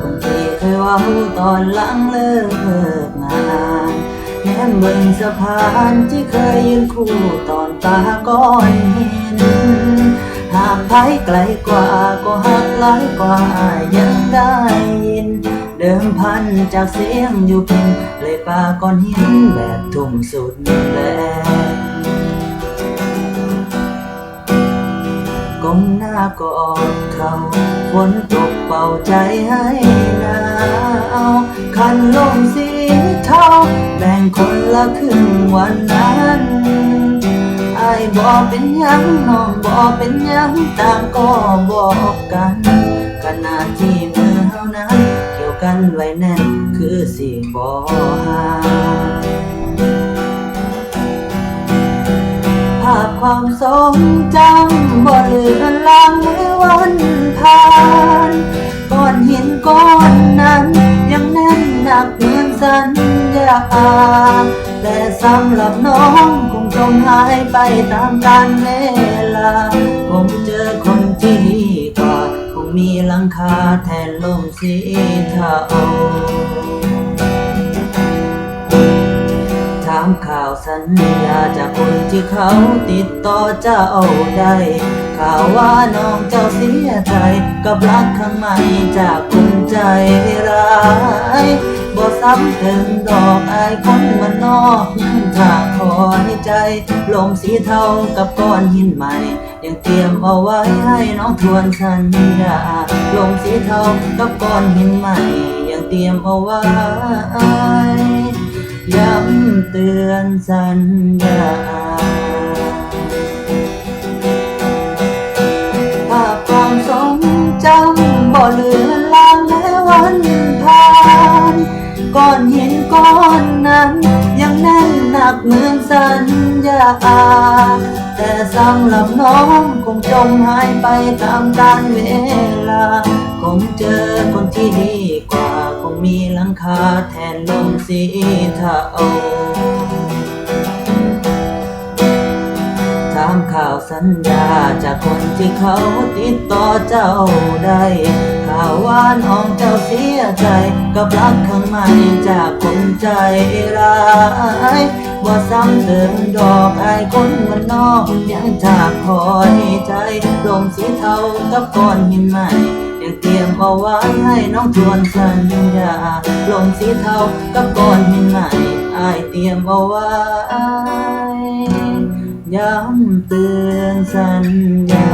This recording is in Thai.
คนที่เคยว่าตอนหลังเลิกงานแง้มเบิ่งสะพานที่เคยยืนคู่ตอนตาก้อนหินห่างไกลไกลกว่าก็หักหลายกว่ายังได้ยิน เดิมพันจากเสียงอยู่เพียงเลยป่าก้อนหินแบบทุ่มสุดแรง ก้มหน้ากอดเขาฝนตกเป่าใจให้หนาวคันลมสีเทาแบ่งคนละครึ่งวันนั้นไอ้บอกเป็นยังน้องบอกเป็นยังต่างก็บอกกัน ขนาดที่มือเฮานั้น เกี่ยวกันไว้แน่นคือสิบ่หาย ความทรงจำบ่เลือลางเมื่อวันผ่านก้อนหินก้อนนั้นยังแน่นหนักเหมือนสัญญาแต่สำหรับน้องคงจมหายไปตามกาลเวลาคงเจอคนที่ดีกว่า คงมีหลังคาแทนลมสีเทาามข่าวสัญญาจากคนที่เขาติดต่อเจ้าได้ข่าวว่าน้องเจ้าเสียใจกับรักข้างในจากคนใจร้ายบ่ซ้ำถึงดอกอายคนมันนอกยังทางคอยใจ ลมสีเทากับก้อนหินใหม่ยังเตรียมเอาไว้ให้น้องทวนสัญญาลมสีเทากับก้อนหินใหม่ยังเตรียมเอาไว้ ย้ำเตือนสัญญาภาพความทรงจำบ่เหลือลางแม้วันผ่านก้อนหินก้อนนั้น ยังแน่นหนักเหมือนสัญญา แต่สำหรับน้องคงจมหายไปตามกาลเวลา งเจอคนที่ดีกว่า คงมีหลังคาแทนลมสีเทาถามข่าวสัญญาจากคนที่เขาติดต่อเจ้าได้ข่าวว่าน้องเจ้าเสียใจ กับรักข้างในจากคนใจร้ายว่าซ้ำเติมดอกไอ้คนมันนอกยังจากคอยใจลมสีเทากับก้อนหินใหม่ ยังเตรียมเอาไว้ให้น้องทวนสัญญาลมสีเทากับก้อนหินใหม่อายเตรียมเอาไว้ย้ำเตือนสัญญา